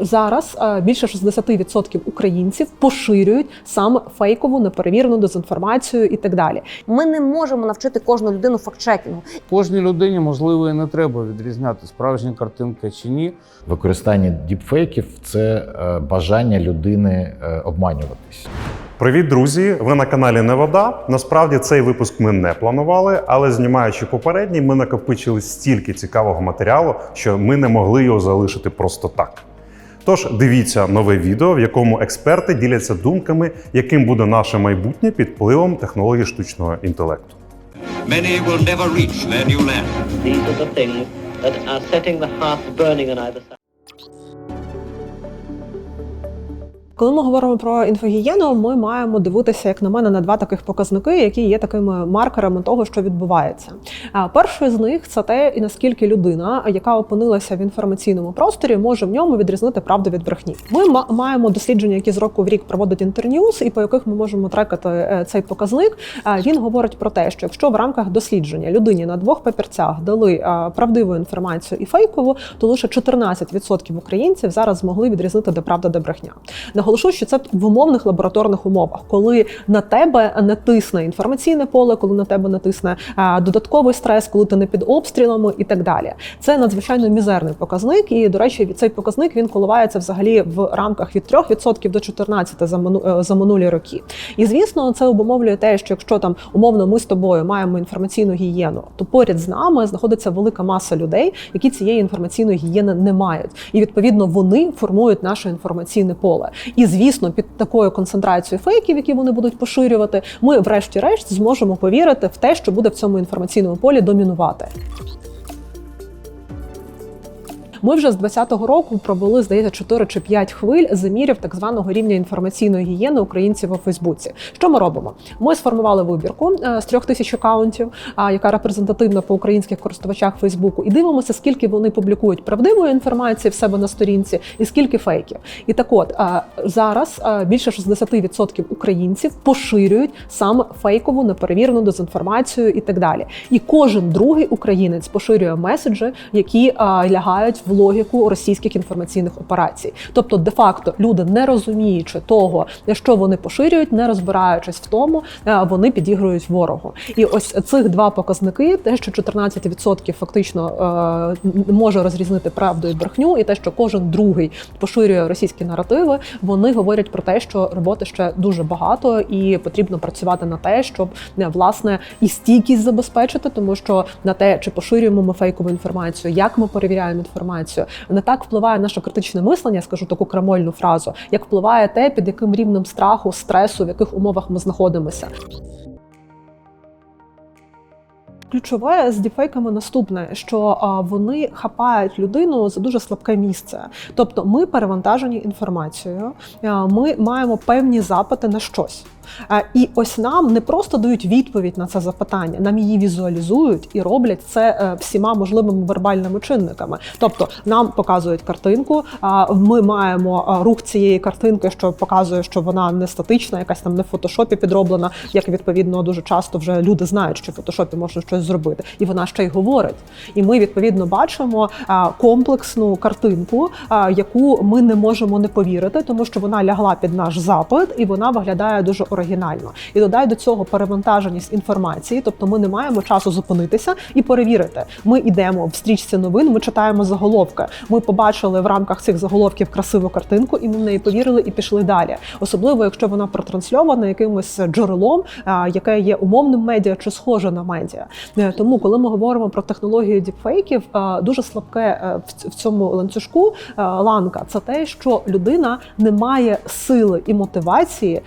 Зараз більше 60% українців поширюють саме фейкову, неперевірену дезінформацію і так далі. Ми не можемо навчити кожну людину фактчекінгу. Кожній людині, можливо, і не треба відрізняти справжня картинка чи ні. Використання діпфейків це е, бажання людини е, обманюватись. Привіт, друзі! Ви на каналі Невода. Насправді цей випуск ми не планували, але знімаючи попередній, ми накопичили стільки цікавого матеріалу, що ми не могли його залишити просто так. Тож дивіться нове відео, в якому експерти діляться думками, яким буде наше майбутнє під впливом технологій штучного інтелекту. Many will never reach their new land. These are the things that are setting the hearts burning on either side. Коли ми говоримо про інфогієну, ми маємо дивитися, як на мене, на два таких показники, які є такими маркерами того, що відбувається. Перший з них це те, і наскільки людина, яка опинилася в інформаційному просторі, може в ньому відрізнити правду від брехні. Ми маємо дослідження, які з року в рік проводить Інтерньюз, і по яких ми можемо трекати е, цей показник. Він говорить про те, що якщо в рамках дослідження людині на двох папірцях дали правдиву інформацію і фейкову, то лише 14% українців зараз змогли відрізнити, де правда, де брехня. Наголошу, що це в умовних лабораторних умовах, коли на тебе не тисне інформаційне поле, коли на тебе не тисне додатковий стрес, коли ти не під обстрілами і так далі. Це надзвичайно мізерний показник. І, до речі, цей показник він коливається взагалі в рамках від 3% до 14% за, е, за минулі роки. І звісно, це обумовлює те, що якщо там умовно ми з тобою маємо інформаційну гігієну, то поряд з нами знаходиться велика маса людей, які цієї інформаційної гігієни не мають. І відповідно вони формують наше інформаційне поле. І звісно, під такою концентрацією фейків, які вони будуть поширювати, ми, врешті-решт, зможемо повірити в те, що буде в цьому інформаційному полі домінувати. Ми вже з 2020 року провели, здається, 4 чи 5 хвиль замірів так званого рівня інформаційної гігієни українців у Фейсбуці. Що ми робимо? Ми сформували вибірку е, з трьох тисяч акаунтів, яка репрезентативна по українських користувачах Фейсбуку, і дивимося, скільки вони публікують правдивої інформації в себе на сторінці, і скільки фейків. І так, от е, зараз е, більше 60% українців поширюють саме фейкову, неперевірену дезінформацію і так далі. І кожен другий українець поширює меседжі, які лягають в логіку російських інформаційних операцій. Тобто, де-факто, люди, не розуміючи того, що вони поширюють, не розбираючись в тому, е, вони підігрують ворогу. І ось цих два показники: те, що 14% фактично е, може розрізнити правду і брехню, і те, що кожен другий поширює російські наративи, вони говорять про те, що роботи ще дуже багато, і потрібно працювати на те, щоб не власне і стійкість забезпечити, тому що на те, чи поширюємо ми фейкову інформацію, як ми перевіряємо інформацію, не так впливає наше критичне мислення, скажу таку крамольну фразу, як впливає те, під яким рівнем страху, стресу, в яких умовах ми знаходимося. Ключове з діпфейками наступне, що вони хапають людину за дуже слабке місце. Тобто, ми перевантажені інформацією, ми маємо певні запити на щось. І ось нам не просто дають відповідь на це запитання, нам її візуалізують і роблять це е, всіма можливими вербальними чинниками. Тобто нам показують картинку, ми маємо рух цієї картинки, що показує, що вона не статична, якась там не в фотошопі підроблена, як відповідно дуже часто вже люди знають, що в фотошопі можна щось зробити, і вона ще й говорить. І ми відповідно бачимо комплексну картинку, яку ми не можемо не повірити, тому що вона лягла під наш запит і вона виглядає дуже оригінально. І додай до цього перевантаженість інформації, тобто ми не маємо часу зупинитися і перевірити. Ми йдемо в стрічці новин, ми читаємо заголовки. Ми побачили в рамках цих заголовків красиву картинку, і ми в неї повірили і пішли далі. Особливо, якщо вона протрансльована якимось джерелом, яке є умовним медіа чи схоже на медіа. Е, Тому, коли ми говоримо про технологію діпфейків, дуже слабке е, в цьому ланцюжку е, ланка це те, що людина не має сили і мотивації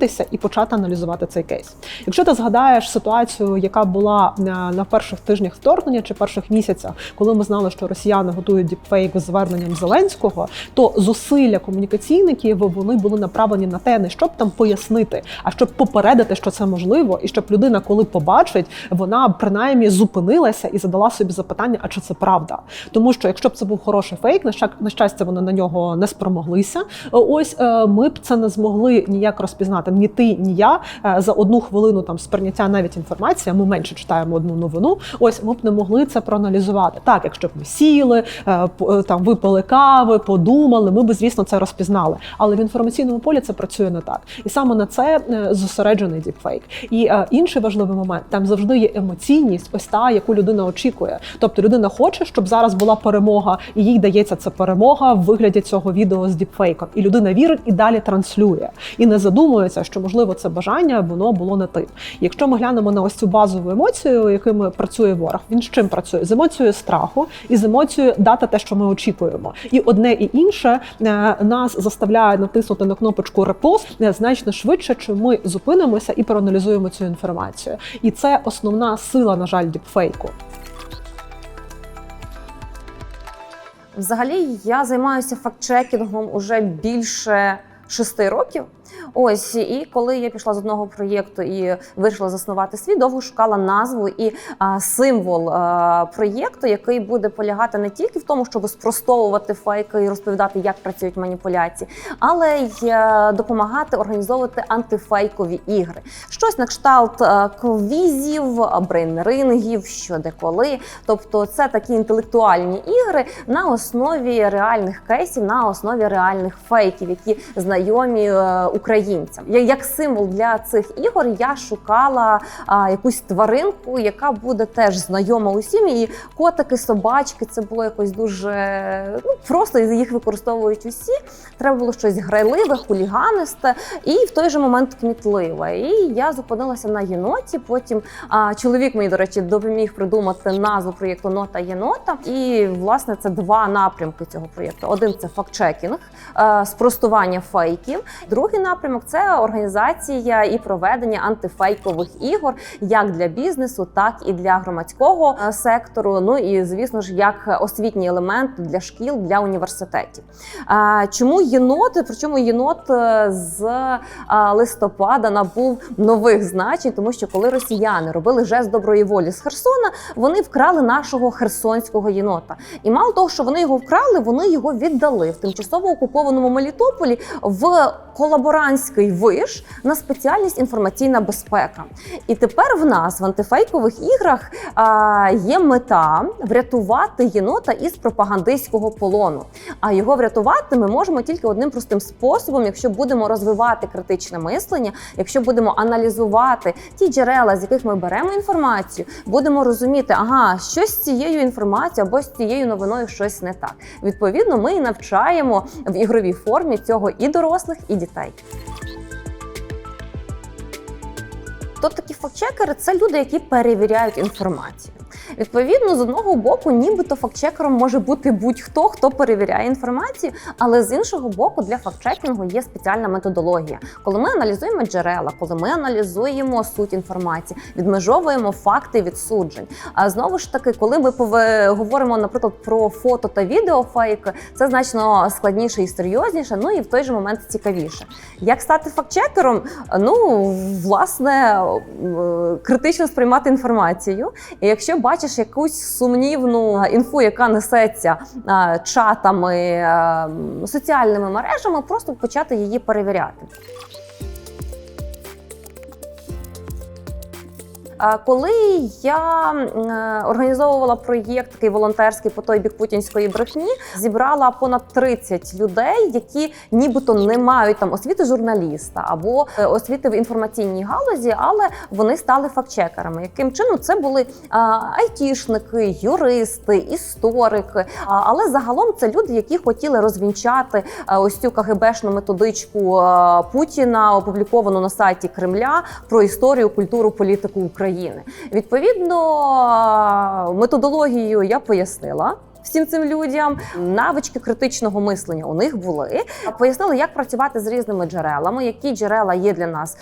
зупинитися і почати аналізувати цей кейс. Якщо ти згадаєш ситуацію, яка була е, на перших тижнях вторгнення чи перших місяцях, коли ми знали, що росіяни готують діпфейк з зверненням Зеленського, то зусилля комунікаційників вони були направлені на те, не щоб там пояснити, а щоб попередити, що це можливо, і щоб людина, коли побачить, вона принаймні зупинилася і задала собі запитання, а чи це правда? Тому що якщо б це був хороший фейк, на ща- на щастя, вони на нього не спромоглися. Ось е, ми б це не змогли ніяк розпізнати сказати ні ти, ні я е, за одну хвилину там сприйняття навіть інформації. Ми менше читаємо одну новину. Ось ми б не могли це проаналізувати. Так, якщо б ми сіли, е, е, там випили кави, подумали, ми б звісно це розпізнали. Але в інформаційному полі це працює не так. І саме на це зосереджений діпфейк. І інший важливий момент там завжди є емоційність, ось та, яку людина очікує. Тобто людина хоче, щоб зараз була перемога, і їй дається ця перемога в вигляді цього відео з діпфейком. І людина вірить і далі транслює. І не задумується, що можливо це бажання воно було не тим. Якщо ми глянемо на ось цю базову емоцію, якими працює ворог, він з чим працює? З емоцією страху і з емоцією дати те, що ми очікуємо. І одне і інше е, нас заставляє натиснути на кнопочку репост значно швидше, чим ми зупинимося і проаналізуємо цю інформацію. І це основна сила, на жаль, діпфейку. Взагалі, я займаюся фактчекінгом уже більше шести років. Ось і коли я пішла з одного проєкту і вирішила заснувати свій, довго шукала назву і а, символ а, проєкту, який буде полягати не тільки в тому, щоб спростовувати фейки і розповідати, як працюють маніпуляції, але й е, допомагати організовувати антифейкові ігри. Щось на кшталт е, квізів, брейнрингів, що де коли. Тобто, це такі інтелектуальні ігри на основі реальних кейсів, на основі реальних фейків, які знайомі е, українцям. Як символ для цих ігор я шукала а, якусь тваринку, яка буде теж знайома усім. І котики, собачки це було якось дуже ну, просто їх використовують усі. Треба було щось грайливе, хуліганисте і в той же момент кмітливе. І я зупинилася на єноті. Потім а, чоловік мені, до речі, допоміг придумати назву проєкту Нота єнота. І власне це два напрямки цього проєкту. Один це фактчекінг, е, спростування фейків. Другий напрямок це організація і проведення антифейкових ігор як для бізнесу, так і для громадського е, сектору. Ну і звісно ж, як освітній елемент для шкіл, для університетів. Чому єнот? Причому єнот е, з листопада набув нових значень, тому що коли росіяни робили жест доброї волі з Херсона, вони вкрали нашого херсонського єнота. І мало того, що вони його вкрали, вони його віддали в тимчасово окупованому Мелітополі в колаборантський виш на спеціальність інформаційна безпека. І тепер в нас в антифейкових іграх а, є мета врятувати єнота із пропагандистського полону. А його врятувати ми можемо тільки одним простим способом, якщо будемо розвивати критичне мислення, якщо будемо аналізувати ті джерела, з яких ми беремо інформацію, будемо розуміти, ага, щось з цією інформацією або з цією новиною щось не так. Відповідно, ми і навчаємо в ігровій формі цього і дорослих, і дітей. То такі фактчекери це люди, які перевіряють інформацію. Відповідно, з одного боку, нібито фактчекером може бути будь-хто, хто перевіряє інформацію, але з іншого боку, для фактчекінгу є спеціальна методологія. Коли ми аналізуємо джерела, коли ми аналізуємо суть інформації, відмежовуємо факти від суджень. А знову ж таки, коли ми говоримо, наприклад, про фото та відеофейки, це значно складніше і серйозніше, ну і в той же момент цікавіше. Як стати фактчекером? Ну, власне, е, критично сприймати інформацію. І якщо бачиш якусь сумнівну інфу, яка несеться чатами, соціальними мережами, просто почати її перевіряти. Коли я е, організовувала проєкт такий волонтерський по той бік путінської брехні, зібрала понад 30 людей, які нібито не мають там освіти журналіста або е, освіти в інформаційній галузі, але вони стали фактчекерами. Яким чином це були айтішники, юристи, історики. Але загалом це люди, які хотіли розвінчати е, ось цю КГБшну методичку Путіна, опубліковану на сайті Кремля про історію, культуру, політику України. Відповідно, е, методологію я пояснила. Всім цим людям навички критичного мислення у них були. Пояснили, як працювати з різними джерелами, які джерела є для нас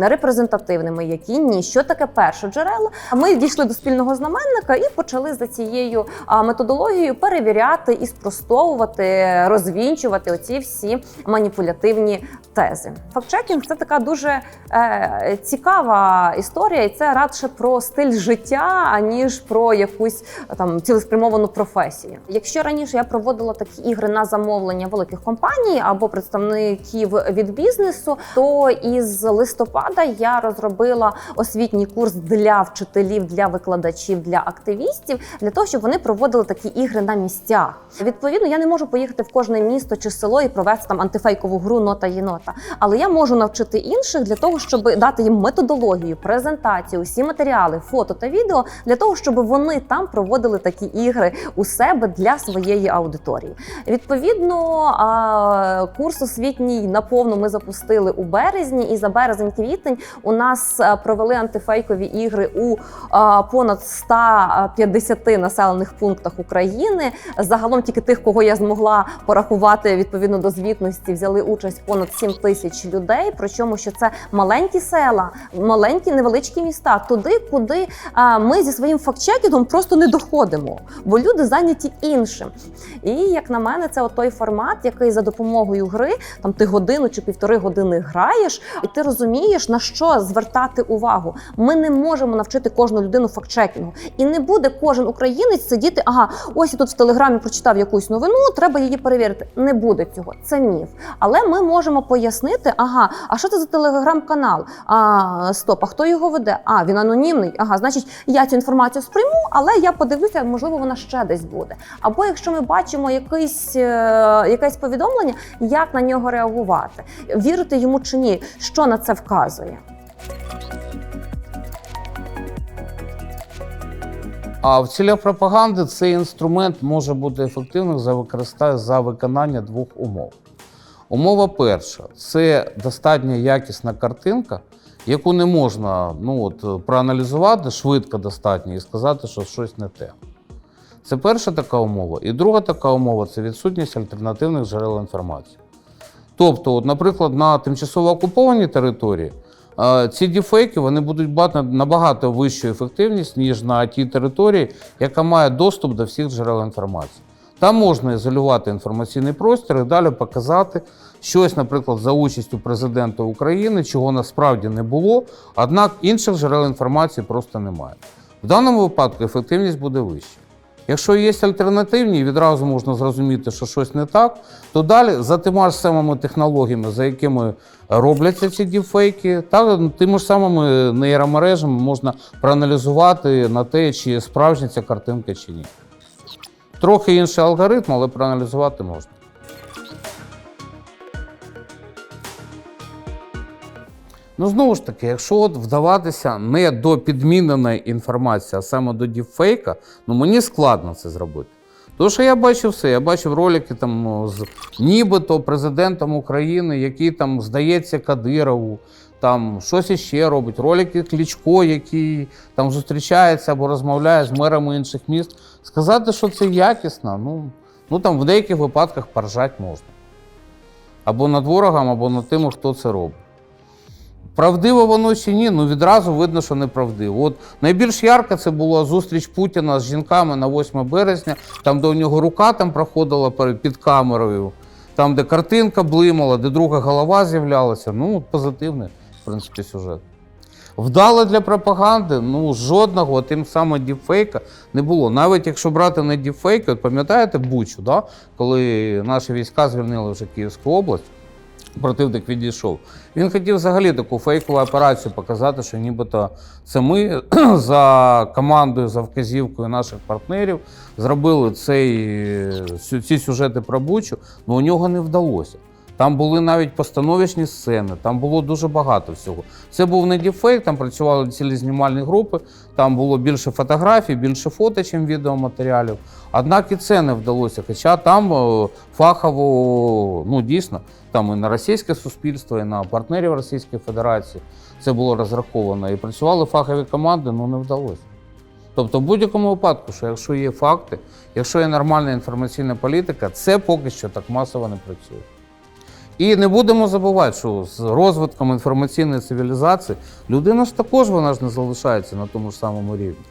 репрезентативними, які ні. Що таке перше джерело? Ми дійшли до спільного знаменника і почали за цією методологією перевіряти і спростовувати, розвінчувати оці всі маніпулятивні тези. Фактчекінг це така дуже е, цікава історія, і це радше про стиль життя, аніж про якусь там цілеспрямовану професію. Якщо раніше я проводила такі ігри на замовлення великих компаній або представників від бізнесу, то із листопада я розробила освітній курс для вчителів, для викладачів, для активістів, для того, щоб вони проводили такі ігри на місцях. Відповідно, я не можу поїхати в кожне місто чи село і провести там антифейкову гру нота єнота. Але я можу навчити інших для того, щоб дати їм методологію, презентацію, усі матеріали, фото та відео для того, щоб вони там проводили такі ігри у себе для своєї аудиторії. Відповідно, курс освітній наповну ми запустили у березні, і за березень-квітень у нас провели антифейкові ігри у понад 150 населених пунктах України. Загалом тільки тих, кого я змогла порахувати відповідно до звітності, взяли участь понад 7 тисяч людей. Причому що це маленькі села, маленькі невеличкі міста, туди, куди ми зі своїм фактчекінгом просто не доходимо, бо люди зайняті іншим. І як на мене, це той формат, який за допомогою гри там ти годину чи півтори години граєш, і ти розумієш на що звертати увагу. Ми не можемо навчити кожну людину фактчекінгу, і не буде кожен українець сидіти. Ага, ось я тут в телеграмі прочитав якусь новину, треба її перевірити. Не буде цього, це міф. Але ми можемо пояснити: ага, а що це за телеграм-канал? А стоп, а хто його веде? А він анонімний. Ага, значить, я цю інформацію сприйму, але я подивлюся, можливо, вона ще десь буде. Або якщо ми бачимо якийсь, е, якесь повідомлення, як на нього реагувати, вірити йому чи ні, що на це вказує. А в цілях пропаганди цей інструмент може бути ефективним за використання за виконання двох умов. Умова перша це достатньо якісна картинка, яку не можна ну, от, проаналізувати швидко достатньо і сказати, що щось не те. Це перша така умова. І друга така умова це відсутність альтернативних джерел інформації. Тобто, от, наприклад, на тимчасово окупованій території ці діфейки вони будуть мати набагато вищу ефективність, ніж на тій території, яка має доступ до всіх джерел інформації. Там можна ізолювати інформаційний простір і далі показати щось, наприклад, за участю президента України, чого насправді не було, однак інших джерел інформації просто немає. В даному випадку ефективність буде вища. Якщо є альтернативні, і відразу можна зрозуміти, що щось не так, то далі за тими ж самими технологіями, за якими робляться ці діпфейки, та тими ж самими нейромережами можна проаналізувати на те, чи справжня ця картинка чи ні. Трохи інший алгоритм, але проаналізувати можна. Ну, знову ж таки, якщо от вдаватися не до підміненої інформації, а саме до діпфейка, ну мені складно це зробити. Тому що я бачив все, я бачив ролики там з нібито президентом України, який там здається Кадирову, там щось іще робить. Ролики Клічко, який там зустрічається або розмовляє з мерами інших міст. Сказати, що це якісно, ну, ну там в деяких випадках поржать можна. Або над ворогом, або над тими, хто це робить. Правдиво воно чи ні, ну відразу видно, що неправдиво. От найбільш ярка це була зустріч Путіна з жінками на 8 березня, там, де у нього рука там проходила під камерою, там, де картинка блимала, де друга голова з'являлася. Ну, от позитивний, принципі, сюжет. Вдало для пропаганди, ну жодного тим саме діпфейка не було. Навіть якщо брати не діпфейки, от пам'ятаєте Бучу, да? коли наші війська звільнили вже Київську область, противник відійшов. Він хотів взагалі таку фейкову операцію показати, що нібито це ми за командою, за вказівкою наших партнерів зробили цей, ці сюжети про Бучу, але у нього не вдалося. Там були навіть постановочні сцени, там було дуже багато всього. Це був не діпфейк, там працювали цілі знімальні групи, там було більше фотографій, більше фото, ніж відеоматеріалів. Однак і це не вдалося. Хоча там е, фахово, ну дійсно, там і на російське суспільство, і на партнерів Російської Федерації це було розраховано. І працювали фахові команди, ну не вдалося. Тобто, в будь-якому випадку, що якщо є факти, якщо є нормальна інформаційна політика, це поки що так масово не працює. І не будемо забувати, що з розвитком інформаційної цивілізації людина ж також вона ж не залишається на тому ж самому рівні.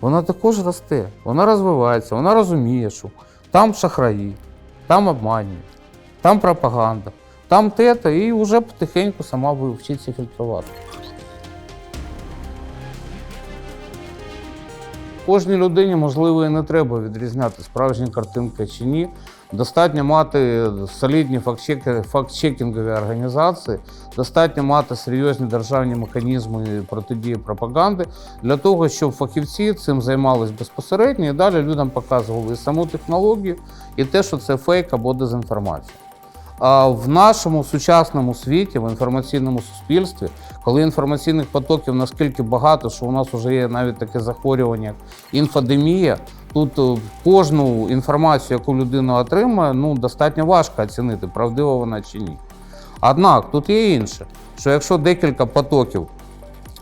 Вона також росте, вона розвивається, вона розуміє, що там шахраї, там обманюють, там пропаганда, там те-то, і вже потихеньку сама вчиться фільтрувати. кожній людині, можливо, і не треба відрізняти справжні картинки чи ні. Достатньо мати солідні фактчекінгові організації, достатньо мати серйозні державні механізми протидії пропаганди для того, щоб фахівці цим займалися безпосередньо і далі людям показували і саму технологію, і те, що це фейк або дезінформація. А в нашому сучасному світі, в інформаційному суспільстві, коли інформаційних потоків наскільки багато, що у нас вже є навіть таке захворювання, як інфодемія, тут е, кожну інформацію, яку людина отримує, ну достатньо важко оцінити, правдива вона чи ні. Однак тут є інше, що якщо декілька потоків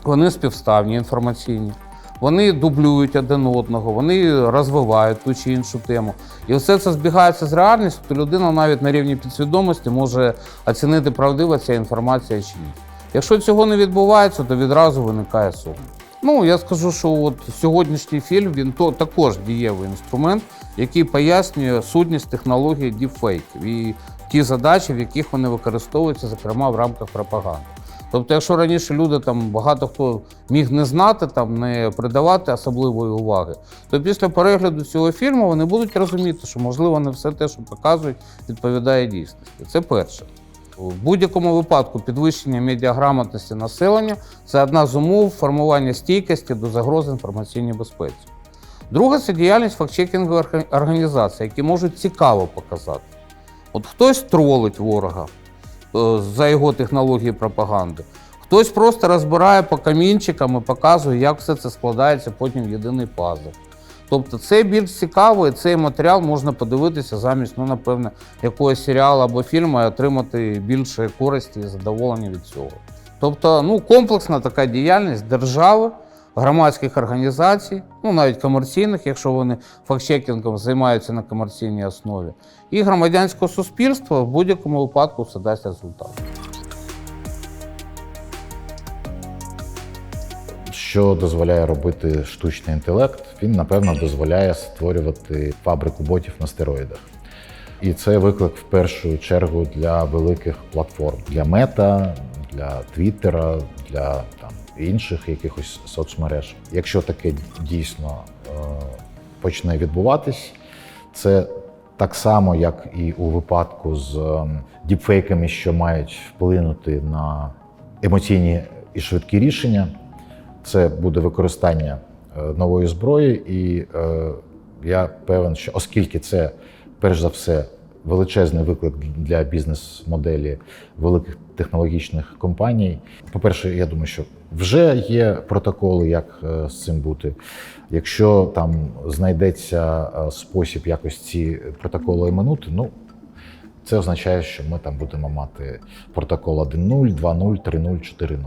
вони співставні інформаційні, вони дублюють один одного, вони розвивають ту чи іншу тему. І все це збігається з реальністю, то людина навіть на рівні підсвідомості може оцінити, правдива ця інформація чи ні. Якщо цього не відбувається, то відразу виникає сумнів. Ну, я скажу, що от сьогоднішній фільм він то також дієвий інструмент, який пояснює сутність технології діпфейків і ті задачі, в яких вони використовуються, зокрема в рамках пропаганди. Тобто, якщо раніше люди там багато хто міг не знати, там не придавати особливої уваги, то після перегляду цього фільму вони будуть розуміти, що можливо не все те, що показують, відповідає дійсності. Це перше. В будь-якому випадку підвищення медіаграмотності населення це одна з умов формування стійкості до загроз інформаційній безпеці. Друге це діяльність фактчекінгових орга- організацій, які можуть цікаво показати. От хтось тролить ворога за його технології пропаганди, хтось просто розбирає по камінчикам і показує, як все це складається потім в єдиний пазл. Тобто це більш цікаво, і цей матеріал можна подивитися замість, ну, напевне, якогось серіалу або фільму і отримати більше користі і задоволення від цього. Тобто, ну, комплексна така діяльність держави, громадських організацій, ну навіть комерційних, якщо вони фактчекінгом займаються на комерційній основі, і громадянського суспільства в будь-якому випадку це дасть результат. Що дозволяє робити штучний інтелект? Він, напевно, дозволяє створювати фабрику ботів на стероїдах. І це виклик в першу чергу для великих платформ, для мета, для Твіттера, для інших якихось соцмереж. Якщо таке дійсно е, почне відбуватись, це так само, як і у випадку з ем, діпфейками, що мають вплинути на емоційні і швидкі рішення. Це буде використання е, нової зброї, і е, я певен, що оскільки це перш за все величезний виклик для бізнес-моделі великих технологічних компаній. По-перше, я думаю, що вже є протоколи, як е, з цим бути. Якщо там знайдеться е, спосіб якось ці протоколи оминути, ну це означає, що ми там будемо мати протокол 1.0, 2.0, 3.0, 4.0.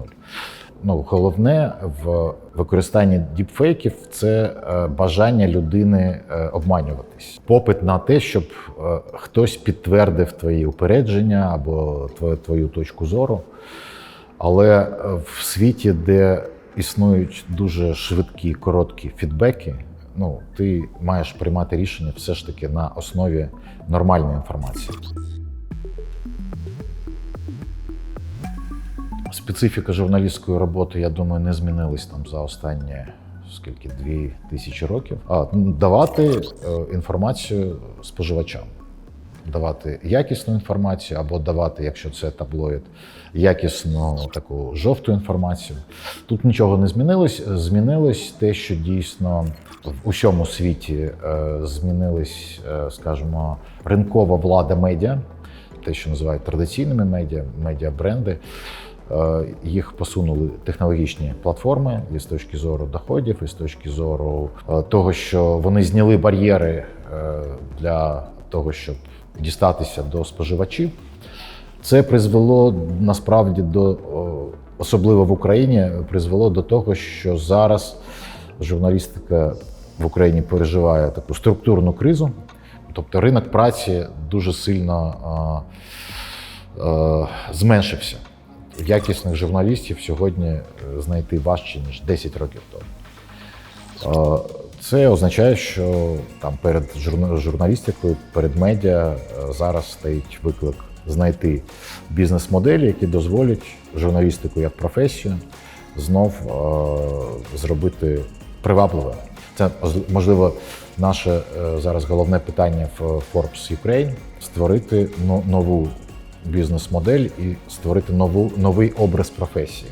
Ну, головне в використанні діпфейків це е, бажання людини е, обманюватись. Попит на те, щоб е, хтось підтвердив твої упередження або твою, твою точку зору. Але в світі, де існують дуже швидкі, короткі фідбеки, ну ти маєш приймати рішення все ж таки на основі нормальної інформації. Специфіка журналістської роботи, я думаю, не змінилась там за останні скільки дві тисячі років. А ну, давати е, інформацію споживачам, давати якісну інформацію або давати, якщо це таблоїд, якісну таку жовту інформацію. Тут нічого не змінилось. Змінилось те, що дійсно в усьому світі е, змінились, е, скажімо, ринкова влада медіа, те, що називають традиційними медіа, медіабренди. Е, Їх посунули технологічні платформи і з точки зору доходів, і з точки зору е, того, що вони зняли бар'єри е, для того, щоб дістатися до споживачів. Це призвело насправді до особливо в Україні, призвело до того, що зараз журналістика в Україні переживає таку структурну кризу. Тобто ринок праці дуже сильно зменшився. Якісних журналістів сьогодні е, знайти важче, ніж 10 років тому. Е, Це означає, що там перед журналістикою, перед медіа е, зараз стоїть виклик знайти бізнес-моделі, які дозволять журналістику як професію знов зробити привабливою. Це можливо наше зараз головне питання в Forbes Ukraine – створити нову бізнес-модель і створити нову новий образ професії,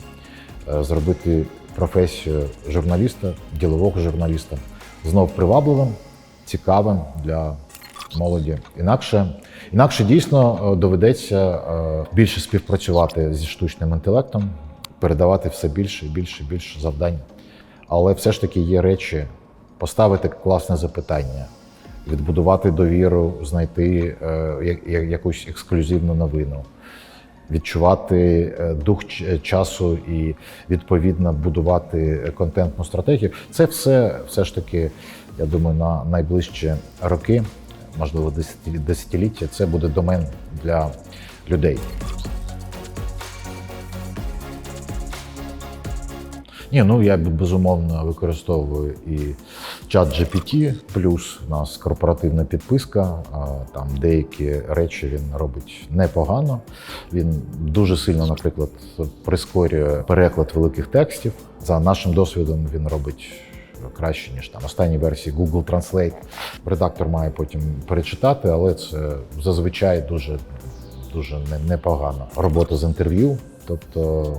Е, зробити професію журналіста, ділового журналіста знов привабливим, цікавим для молоді. Інакше, інакше дійсно е, доведеться е, більше співпрацювати зі штучним інтелектом, передавати все більше і більше більше завдань. Але все ж таки є речі поставити класне запитання, відбудувати довіру, знайти е, якусь ексклюзивну новину, відчувати е, дух ч- часу і відповідно будувати контентну стратегію. Це все, все ж таки, я думаю, на найближчі роки, можливо, десятилі- десятиліття, це буде домен для людей. Ні, ну я безумовно використовую і чат GPT, плюс у нас корпоративна підписка. Там деякі речі він робить непогано. Він дуже сильно, наприклад, прискорює переклад великих текстів. За нашим досвідом він робить. Краще ніж там останні версії Google Translate. Редактор має потім перечитати, але це зазвичай дуже дуже не- непогано. Робота з інтерв'ю, тобто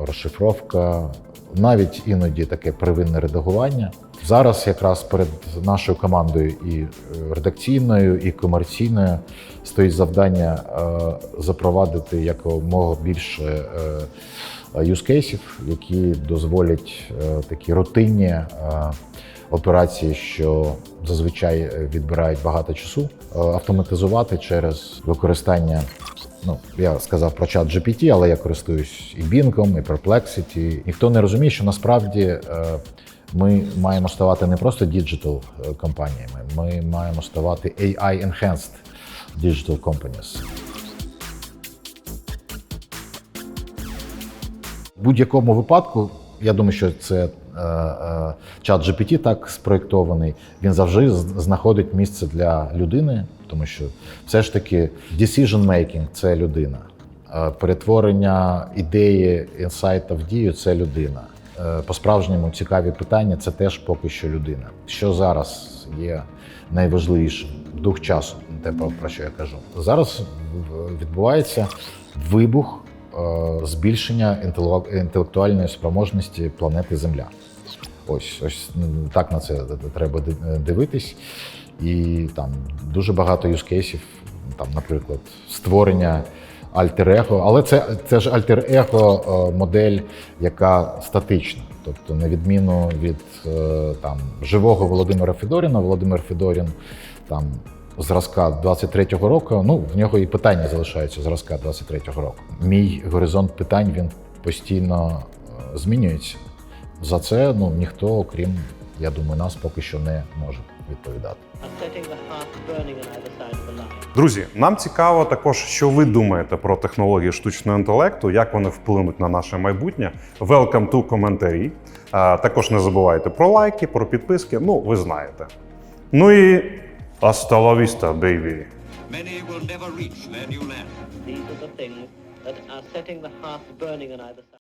розшифровка, навіть іноді таке первинне редагування. Зараз якраз перед нашою командою і е, редакційною, і комерційною стоїть завдання е, запровадити якомога більше юзкейсів, які дозволять е, такі рутинні операції, що зазвичай відбирають багато часу, автоматизувати через використання. Ну, я сказав про чат GPT, але я користуюсь і Bing, і Perplexity. Ніхто не розуміє, що насправді ми маємо ставати не просто діджитал компаніями, ми маємо ставати AI-enhanced digital companies. В будь-якому випадку, я думаю, що це е, е, чат GPT так спроєктований. Він завжди знаходить місце для людини, тому що все ж таки decision making – це людина. Е, Перетворення ідеї інсайта в дію це людина. Е, По-справжньому цікаві питання це теж поки що людина. Що зараз є найважливішим? Дух часу, те про що я кажу. Зараз відбувається вибух е, збільшення інтелектуальної спроможності планети Земля. Ось ось так на це треба дивитись. І там дуже багато юзкейсів, там, наприклад, створення альтер-его, але це, це ж альтер-его е, модель, яка статична. Тобто, на відміну від е, там, живого Володимира Федоріна, Володимир Федорін там зразка 23-го року, ну в нього і питання залишаються зразка 23-го року. Мій горизонт питань він постійно е, змінюється. За це ну ніхто, окрім я думаю, нас поки що не може відповідати. Друзі, нам цікаво також, що ви думаєте про технології штучного інтелекту, як вони вплинуть на наше майбутнє. Welcome to коментарі. Також не забувайте про лайки, про підписки. Ну, ви знаєте. Ну і hasta la vista, baby. Many will never reach their new land. These are the things that are setting the hearth burning on either side.